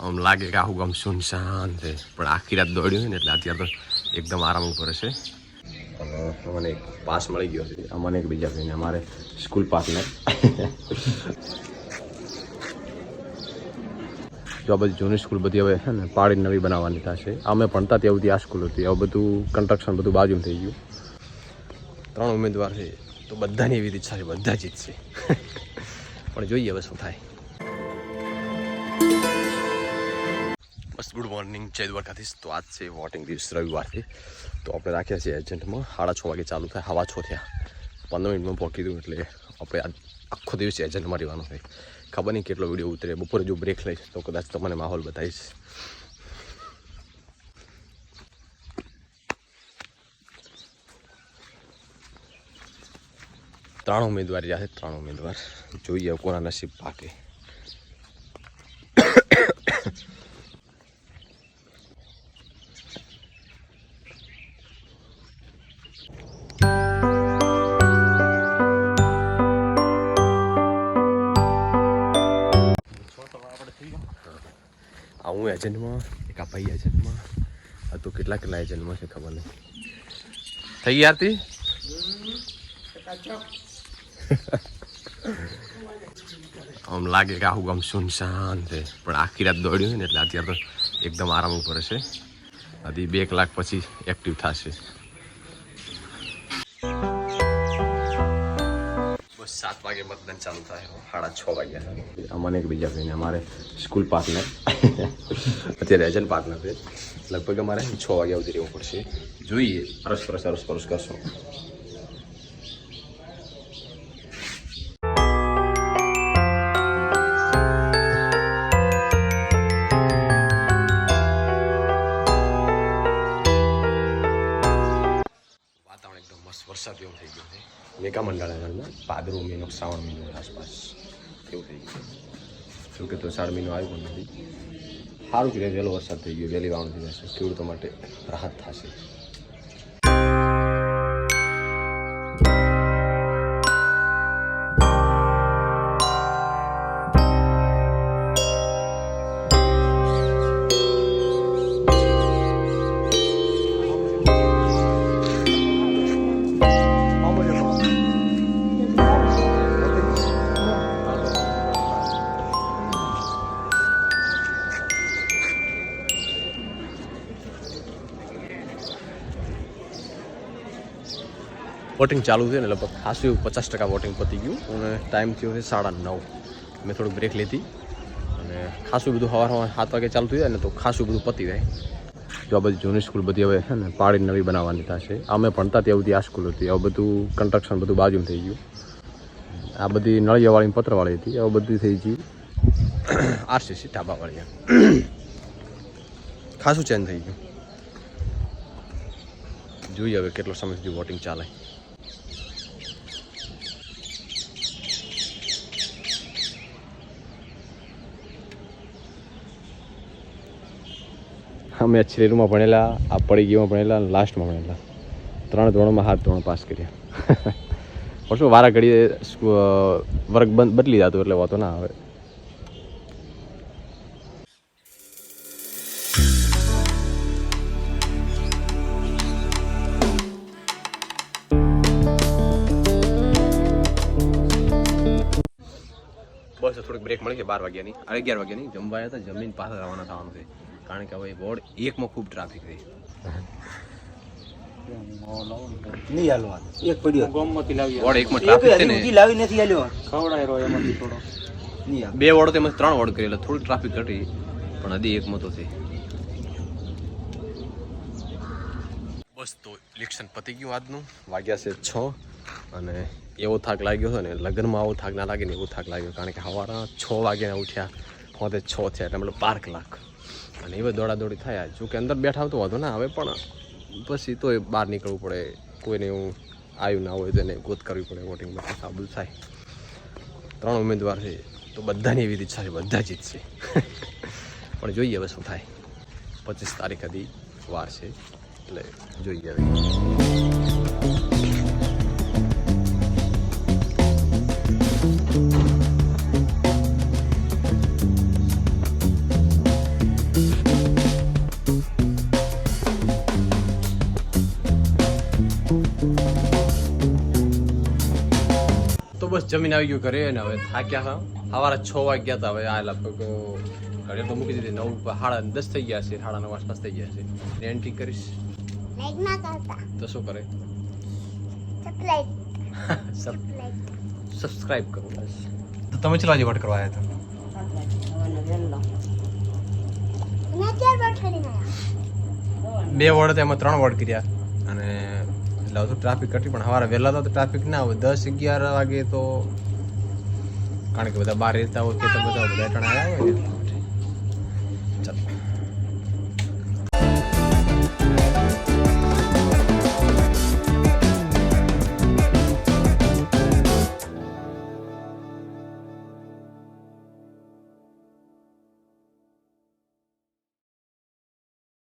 આમ લાગે કે આખું ગામ સુનસાન છે. પણ આખી રાત દોડ્યું ને એટલે અત્યારે તો એકદમ આરામ ઉપર છે. મને એક પાસ મળી ગયો છે. અમને એક બીજા ભાઈને. અમારે સ્કૂલ પાર્ટનર. જો આ બધી જૂની સ્કૂલ બધી હવે છે ને પાડી નવી બનાવવાની થશે. અમે ભણતા ત્યાં બધી આ સ્કૂલ હતી. હવે બધું કન્સ્ટ્રક્શન બધું બાજુ થઈ ગયું. ત્રણ ઉમેદવાર છે. તો બધાની એવી ઈચ્છા છે. બધા જીતશે. પણ જોઈએ હવે શું થાય. ગુડ મોર્નિંગ, જય દ્વારકાધીશ. તો આજ છે વોટિંગ દિવસ રવિવારથી તો આપણે રાખ્યા છીએ એજન્ટમાં સાડા છ વાગે ચાલુ થાય, હવા છો થયા. પંદર મિનિટમાં પહોંચી દઉં એટલે આપણે આખો દિવસ એજન્ટમાં રહેવાનું હોય ખબર નહીં કેટલો વીડિયો ઉતરે. બપોરે જો બ્રેક લઈશ તો કદાચ તમને માહોલ બતાવીશ. ત્રણ ઉમેદવાર છે, ત્રણ ઉમેદવાર. જોઈએ કોના નસીબ પાકે. એજન્ટમાં એક આ ભાઈ એજન્ટમાં આ તો કેટલા કેટલા એજન્ટમાં છે ખબર નહીં. થઈ ગયા આમ લાગે કે આવું આમ સુનસાન છે. પણ આખી રાત દોડ્યું ને એટલે અત્યારે તો એકદમ આરામ ઉપર છે હજી બે કલાક પછી એક્ટિવ થશે. સાત વાગે મતદાન ચાલુ થાય, સાડા છ વાગ્યા. અમને એક બીજા ભાઈને, અમારે સ્કૂલ પાર્ટનર અત્યારે એજન્ટ પાર્ટનર છે. લગભગ અમારે છ વાગ્યા સુધી રહેવું પડશે. જોઈએ, અરસ પરસ અરસ પરસ કરશો. વરસાદ જેવું થઈ ગયો છે. મેઘા મંડળામાં ભાદરો મહિનો, શ્રાવણ મહિનો આસપાસ એવું થઈ ગયું શું કે તો સાડ મહિનો આવ્યો પણ નથી. સારું રહે વહેલો વરસાદ થઈ ગયો, વહેલી વાવણ થઈ જશે. ખેડૂતો માટે રાહત થશે. વોટિંગ ચાલુ છે ને લગભગ ખાસું પચાસ ટકા વોટિંગ પતી ગયું અને ટાઈમ થયો છે સાડા નવ. મેં થોડુંક બ્રેક લીધી અને ખાસું બધું સવારમાં સાત વાગે ચાલુ થઈ જાય ને તો ખાસું બધું પતી જાય. જો આ બધી જૂની સ્કૂલ બધી હવે છે ને પાડી નવી બનાવવાની થશે. અમે ભણતા ત્યાં બધી આ સ્કૂલ હતી. હવે બધું કન્સ્ટ્રક્શન બધું બાજુમાં થઈ ગયું. આ બધી નળિયાવાળી પત્રવાળી હતી. હવે બધી થઈ ગઈ આરસીસી ઢાબાવાળી. ખાસું ચેન્જ થઈ ગયું? જોઈએ હવે કેટલો સમય સુધી વોટિંગ ચાલે. અમે છેલ્લુમાં ભણેલા, આ પડી ગયુંમાં ભણેલા લાસ્ટમાં ભણેલા. ત્રણ ધોરણમાં હાથ ધોરણ પાસ કર્યા. પણ શું વારા ઘડીએ વર્ગ બંધ, બદલી જતું એટલે વાતો ના આવે. બસ, થોડીક બ્રેક મળી છે બાર વાગ્યાની. અગિયાર વાગ્યાની. જમવા હતા, જમીન પાછા રવાના થવાનું છે. કારણ કે હવે વોર્ડ એકમાં ખૂબ ટ્રાફિક રહી. નહીં હાલવા એક પડ્યો. વોર્ડ એકમાં ટ્રાફિક છે ને. લાવી નથી હાલ્યો. ખવડાય રહ્યો એમાંથી થોડો. બે વોર્ડ તેમજ ત્રણ વોર્ડ કરેલા થોડી ટ્રાફિક ઘટી પણ હજી એકમાં તો થઈ બસ તો ઇલેક્શન પતી ગયું આજનું. વાગ્યા છે છ અને એવો થાક લાગ્યો હતો ને લગ્નમાં આવો થાક ના લાગે ને એવો થાક લાગ્યો કારણ કે સવારના છ વાગ્યા ઉઠ્યા પોતે છ થયા એટલે મતલબ બાર કલાક. અને એવા દોડાદોડી થયા જો કે અંદર બેઠા તો વાંધો ના આવે, પણ પછી તોય બહાર નીકળવું પડે. કોઈને એવું આવ્યું ના હોય તો એને ગોત કરવી પડે, વોટિંગ માટે. સાબુલ થાય. ત્રણ ઉમેદવાર છે, તો બધાની એવી ઈચ્છા છે, બધા જીતશે પણ જોઈએ હવે શું થાય. પચીસ તારીખ હતી વાર છે, એટલે જોઈએ હવે. તો બસ જમીન આવી ગયું ઘરે અને હવે થાક્યા હા. સવારે છ વાગ્યા હતા. હવે આ લગભગ ઘરે તો મૂકી દીધી. નવ સાડા દસ થઈ ગયા છે. સાડા નવ આસપાસ થઈ ગયા છે. એન્ટ્રી કરીશ. તો શું કરે? સબસ્ક્રાઇબ કરો બસ. તો તમે ચલો આજે વોટ કરવા આવ્યા હતા? બે વોર્ડ એમાં ત્રણ વોર્ડ કર્યા. અને એટલે તો ટ્રાફિક કટી પણ સવારે વહેલા તો ટ્રાફિક ના હોય. દસ, અગિયાર વાગે તો કારણ કે બધા બહાર રહેતા હોય કે તો બધા બધા આવ્યા હોય